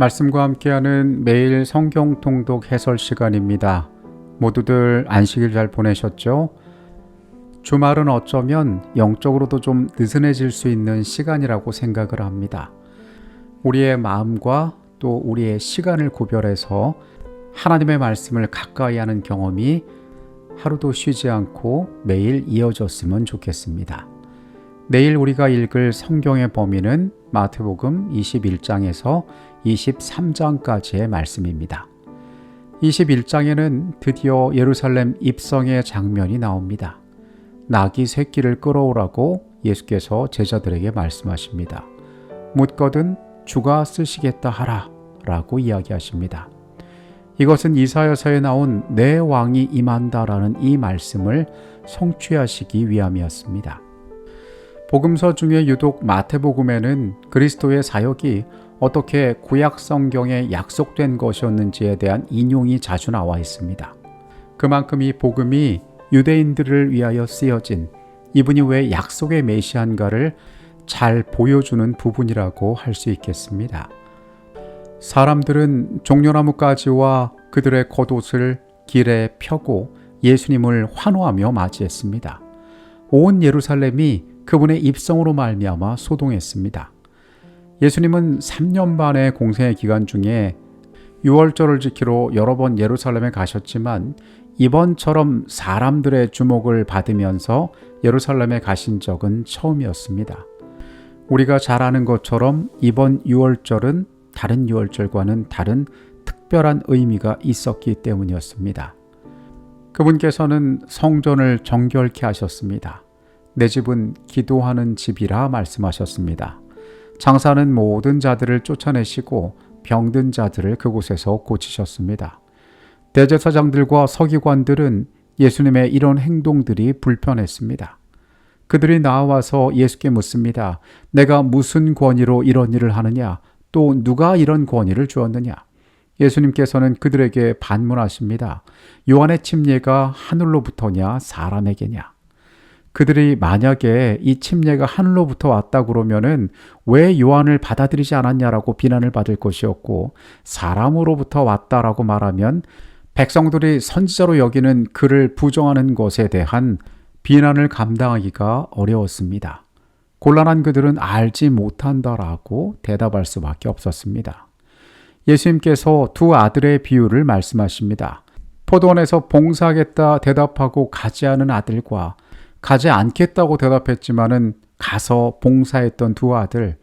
말씀과 함께하는 매일 성경 통독 해설 시간입니다. 모두들 안식일 잘 보내셨죠? 주말은 어쩌면 영적으로도 좀 느슨해질 수 있는 시간이라고 생각을 합니다. 우리의 마음과 또 우리의 시간을 구별해서 하나님의 말씀을 가까이 하는 경험이 하루도 쉬지 않고 매일 이어졌으면 좋겠습니다. 내일 우리가 읽을 성경의 범위는 마태복음 21장에서 23장까지의 말씀입니다. 21장에는 드디어 예루살렘 입성의 장면이 나옵니다. 낙이 새끼를 끌어오라고 예수께서 제자들에게 말씀하십니다. 묻거든 주가 쓰시겠다 하라 라고 이야기하십니다. 이것은 이사야서에 나온 내 왕이 임한다라는 이 말씀을 성취하시기 위함이었습니다. 복음서 중에 유독 마태복음에는 그리스도의 사역이 어떻게 구약 성경에 약속된 것이었는지에 대한 인용이 자주 나와 있습니다. 그만큼 이 복음이 유대인들을 위하여 쓰여진 이분이 왜 약속의 메시안가를 잘 보여주는 부분이라고 할 수 있겠습니다. 사람들은 종려나무 가지와 그들의 겉옷을 길에 펴고 예수님을 환호하며 맞이했습니다. 온 예루살렘이 그분의 입성으로 말미암아 소동했습니다. 예수님은 3년 반의 공생의 기간 중에 6월절을 지키러 여러 번 예루살렘에 가셨지만 이번처럼 사람들의 주목을 받으면서 예루살렘에 가신 적은 처음이었습니다. 우리가 잘 아는 것처럼 이번 6월절은 다른 6월절과는 다른 특별한 의미가 있었기 때문이었습니다. 그분께서는 성전을 정결케 하셨습니다. 내 집은 기도하는 집이라 말씀하셨습니다. 장사는 모든 자들을 쫓아내시고 병든 자들을 그곳에서 고치셨습니다. 대제사장들과 서기관들은 예수님의 이런 행동들이 불편했습니다. 그들이 나와서 예수께 묻습니다. 내가 무슨 권위로 이런 일을 하느냐? 또 누가 이런 권위를 주었느냐? 예수님께서는 그들에게 반문하십니다. 요한의 침례가 하늘로부터냐 사람에게냐? 그들이 만약에 이 침례가 하늘로부터 왔다 그러면은 왜 요한을 받아들이지 않았냐라고 비난을 받을 것이었고 사람으로부터 왔다라고 말하면 백성들이 선지자로 여기는 그를 부정하는 것에 대한 비난을 감당하기가 어려웠습니다. 곤란한 그들은 알지 못한다라고 대답할 수밖에 없었습니다. 예수님께서 두 아들의 비유를 말씀하십니다. 포도원에서 봉사하겠다 대답하고 가지 않은 아들과 가지 않겠다고 대답했지만은 가서 봉사했던 두 아들.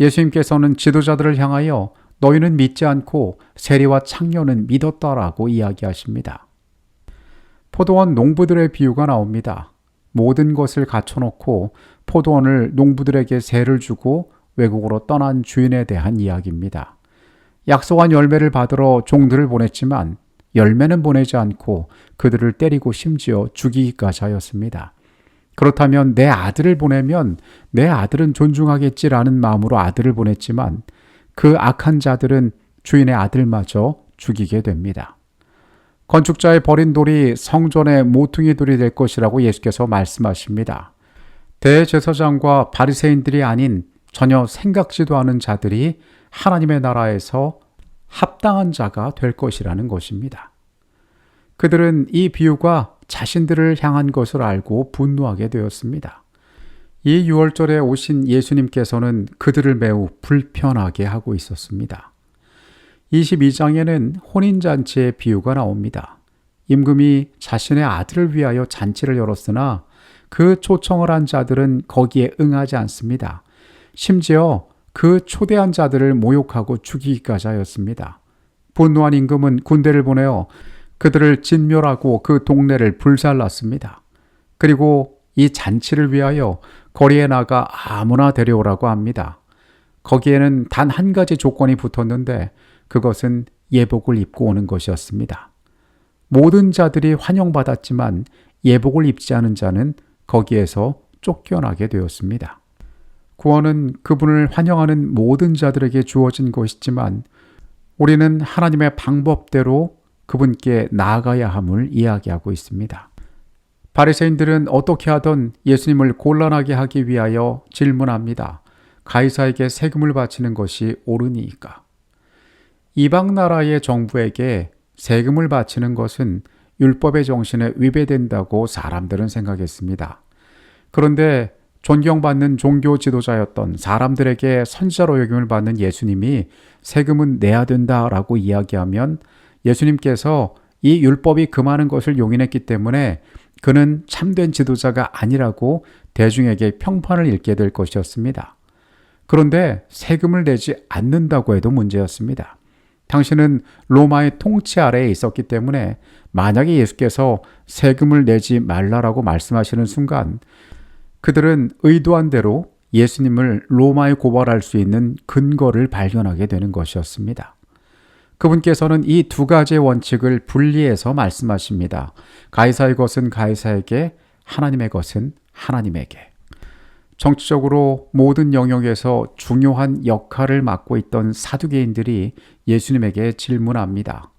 예수님께서는 지도자들을 향하여 너희는 믿지 않고 세리와 창녀는 믿었다라고 이야기하십니다. 포도원 농부들의 비유가 나옵니다. 모든 것을 갖춰놓고 포도원을 농부들에게 세를 주고 외국으로 떠난 주인에 대한 이야기입니다. 약속한 열매를 받으러 종들을 보냈지만 열매는 보내지 않고 그들을 때리고 심지어 죽이기까지 하였습니다. 그렇다면 내 아들을 보내면 내 아들은 존중하겠지라는 마음으로 아들을 보냈지만 그 악한 자들은 주인의 아들마저 죽이게 됩니다. 건축자의 버린 돌이 성전의 모퉁이 돌이 될 것이라고 예수께서 말씀하십니다. 대제사장과 바리새인들이 아닌 전혀 생각지도 않은 자들이 하나님의 나라에서 합당한 자가 될 것이라는 것입니다. 그들은 이 비유가 자신들을 향한 것을 알고 분노하게 되었습니다. 이 6월절에 오신 예수님께서는 그들을 매우 불편하게 하고 있었습니다. 22장에는 혼인잔치의 비유가 나옵니다. 임금이 자신의 아들을 위하여 잔치를 열었으나 그 초청을 한 자들은 거기에 응하지 않습니다. 심지어 그 초대한 자들을 모욕하고 죽이기까지 하였습니다. 분노한 임금은 군대를 보내어 그들을 진멸하고 그 동네를 불살랐습니다. 그리고 이 잔치를 위하여 거리에 나가 아무나 데려오라고 합니다. 거기에는 단 한 가지 조건이 붙었는데 그것은 예복을 입고 오는 것이었습니다. 모든 자들이 환영받았지만 예복을 입지 않은 자는 거기에서 쫓겨나게 되었습니다. 구원은 그분을 환영하는 모든 자들에게 주어진 것이지만 우리는 하나님의 방법대로 그분께 나아가야 함을 이야기하고 있습니다. 바리새인들은 어떻게 하던 예수님을 곤란하게 하기 위하여 질문합니다. 가이사에게 세금을 바치는 것이 옳으니까. 이방 나라의 정부에게 세금을 바치는 것은 율법의 정신에 위배된다고 사람들은 생각했습니다. 그런데 존경받는 종교 지도자였던 사람들에게 선지자로 여김을 받는 예수님이 세금은 내야 된다라고 이야기하면 예수님께서 이 율법이 금하는 것을 용인했기 때문에 그는 참된 지도자가 아니라고 대중에게 평판을 읽게 될 것이었습니다. 그런데 세금을 내지 않는다고 해도 문제였습니다. 당신은 로마의 통치 아래에 있었기 때문에 만약에 예수께서 세금을 내지 말라라고 말씀하시는 순간 그들은 의도한 대로 예수님을 로마에 고발할 수 있는 근거를 발견하게 되는 것이었습니다. 그분께서는 이 두 가지의 원칙을 분리해서 말씀하십니다. 가이사의 것은 가이사에게, 하나님의 것은 하나님에게. 정치적으로 모든 영역에서 중요한 역할을 맡고 있던 사두개인들이 예수님에게 질문합니다.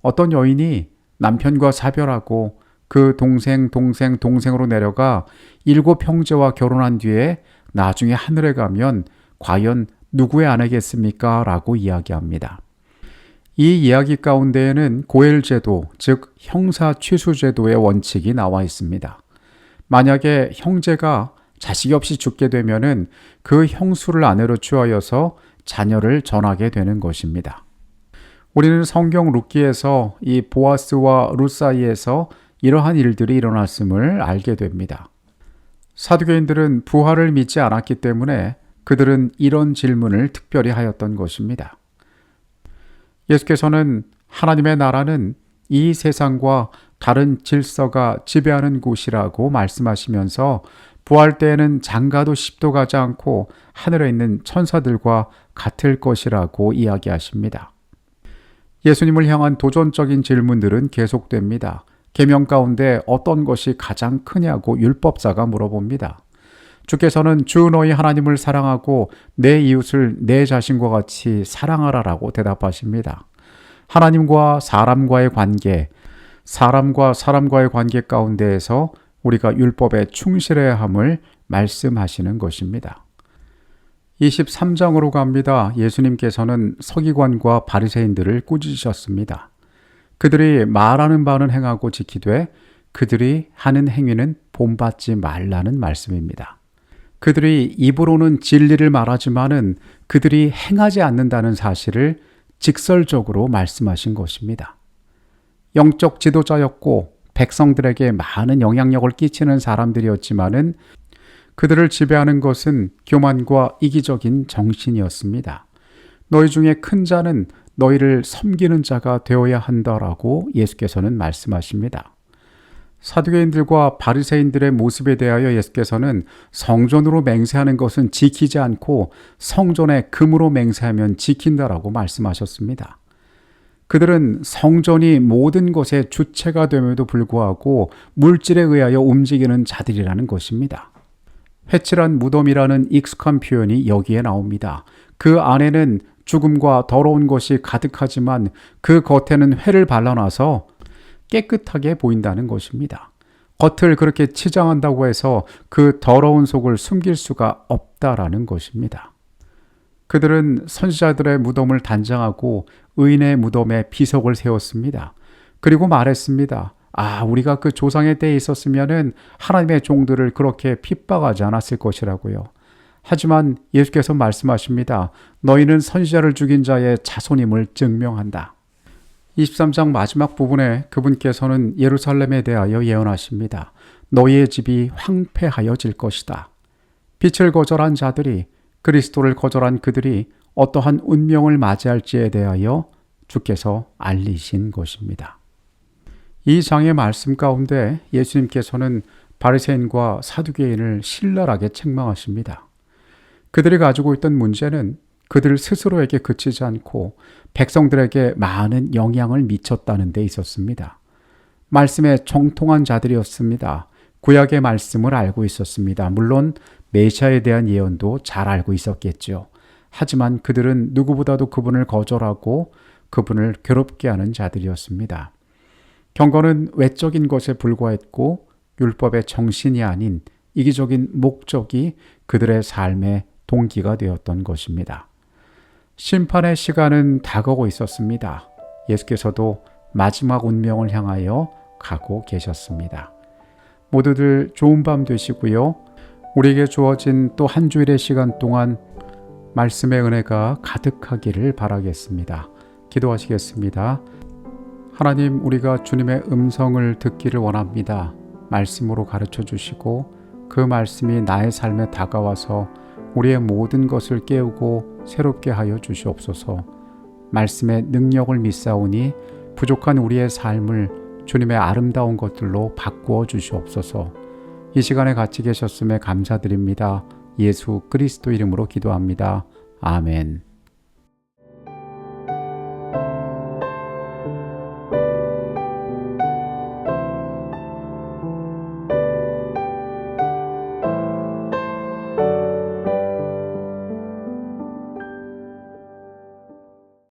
어떤 여인이 남편과 사별하고 그 동생, 동생, 동생으로 내려가 일곱 형제와 결혼한 뒤에 나중에 하늘에 가면 과연 누구의 아내겠습니까? 라고 이야기합니다. 이 이야기 가운데에는 고엘제도, 즉 형사 취수제도의 원칙이 나와 있습니다. 만약에 형제가 자식이 없이 죽게 되면은 그 형수를 아내로 취하여서 자녀를 전하게 되는 것입니다. 우리는 성경 룻기에서 이 보아스와 룻 사이에서 이러한 일들이 일어났음을 알게 됩니다. 사두개인들은 부활을 믿지 않았기 때문에 그들은 이런 질문을 특별히 하였던 것입니다. 예수께서는 하나님의 나라는 이 세상과 다른 질서가 지배하는 곳이라고 말씀하시면서 부활 때에는 장가도 십도 가지 않고 하늘에 있는 천사들과 같을 것이라고 이야기하십니다. 예수님을 향한 도전적인 질문들은 계속됩니다. 계명 가운데 어떤 것이 가장 크냐고 율법사가 물어봅니다. 주께서는 주 너희 하나님을 사랑하고 내 이웃을 내 자신과 같이 사랑하라라고 대답하십니다. 하나님과 사람과의 관계, 사람과 사람과의 관계 가운데에서 우리가 율법에 충실해야 함을 말씀하시는 것입니다. 23장으로 갑니다. 예수님께서는 서기관과 바리새인들을 꾸짖으셨습니다. 그들이 말하는 바는 행하고 지키되 그들이 하는 행위는 본받지 말라는 말씀입니다. 그들이 입으로는 진리를 말하지만은 그들이 행하지 않는다는 사실을 직설적으로 말씀하신 것입니다. 영적 지도자였고 백성들에게 많은 영향력을 끼치는 사람들이었지만은 그들을 지배하는 것은 교만과 이기적인 정신이었습니다. 너희 중에 큰 자는 너희를 섬기는 자가 되어야 한다라고 예수께서는 말씀하십니다. 사두개인들과 바리새인들의 모습에 대하여 예수께서는 성전으로 맹세하는 것은 지키지 않고 성전에 금으로 맹세하면 지킨다라고 말씀하셨습니다. 그들은 성전이 모든 것의 주체가 됨에도 불구하고 물질에 의하여 움직이는 자들이라는 것입니다. 회칠한 무덤이라는 익숙한 표현이 여기에 나옵니다. 그 안에는 죽음과 더러운 것이 가득하지만 그 겉에는 회를 발라놔서 깨끗하게 보인다는 것입니다. 겉을 그렇게 치장한다고 해서 그 더러운 속을 숨길 수가 없다라는 것입니다. 그들은 선지자들의 무덤을 단장하고 의인의 무덤에 비석을 세웠습니다. 그리고 말했습니다. 아, 우리가 그 조상의 때에 있었으면은 하나님의 종들을 그렇게 핍박하지 않았을 것이라고요. 하지만 예수께서 말씀하십니다. 너희는 선지자를 죽인 자의 자손임을 증명한다. 23장 마지막 부분에 그분께서는 예루살렘에 대하여 예언하십니다. 너희의 집이 황폐하여질 것이다. 빛을 거절한 자들이 그리스도를 거절한 그들이 어떠한 운명을 맞이할지에 대하여 주께서 알리신 것입니다. 이 장의 말씀 가운데 예수님께서는 바리새인과 사두개인을 신랄하게 책망하십니다. 그들이 가지고 있던 문제는 그들 스스로에게 그치지 않고 백성들에게 많은 영향을 미쳤다는 데 있었습니다. 말씀에 정통한 자들이었습니다. 구약의 말씀을 알고 있었습니다. 물론 메시아에 대한 예언도 잘 알고 있었겠죠. 하지만 그들은 누구보다도 그분을 거절하고 그분을 괴롭게 하는 자들이었습니다. 경건은 외적인 것에 불과했고 율법의 정신이 아닌 이기적인 목적이 그들의 삶의 동기가 되었던 것입니다. 심판의 시간은 다가오고 있었습니다. 예수께서도 마지막 운명을 향하여 가고 계셨습니다. 모두들 좋은 밤 되시고요. 우리에게 주어진 또 한 주일의 시간 동안 말씀의 은혜가 가득하기를 바라겠습니다. 기도하시겠습니다. 하나님, 우리가 주님의 음성을 듣기를 원합니다. 말씀으로 가르쳐 주시고 그 말씀이 나의 삶에 다가와서 우리의 모든 것을 깨우고 새롭게 하여 주시옵소서. 말씀의 능력을 믿사오니 부족한 우리의 삶을 주님의 아름다운 것들로 바꾸어 주시옵소서. 이 시간에 같이 계셨음에 감사드립니다. 예수 그리스도 이름으로 기도합니다. 아멘.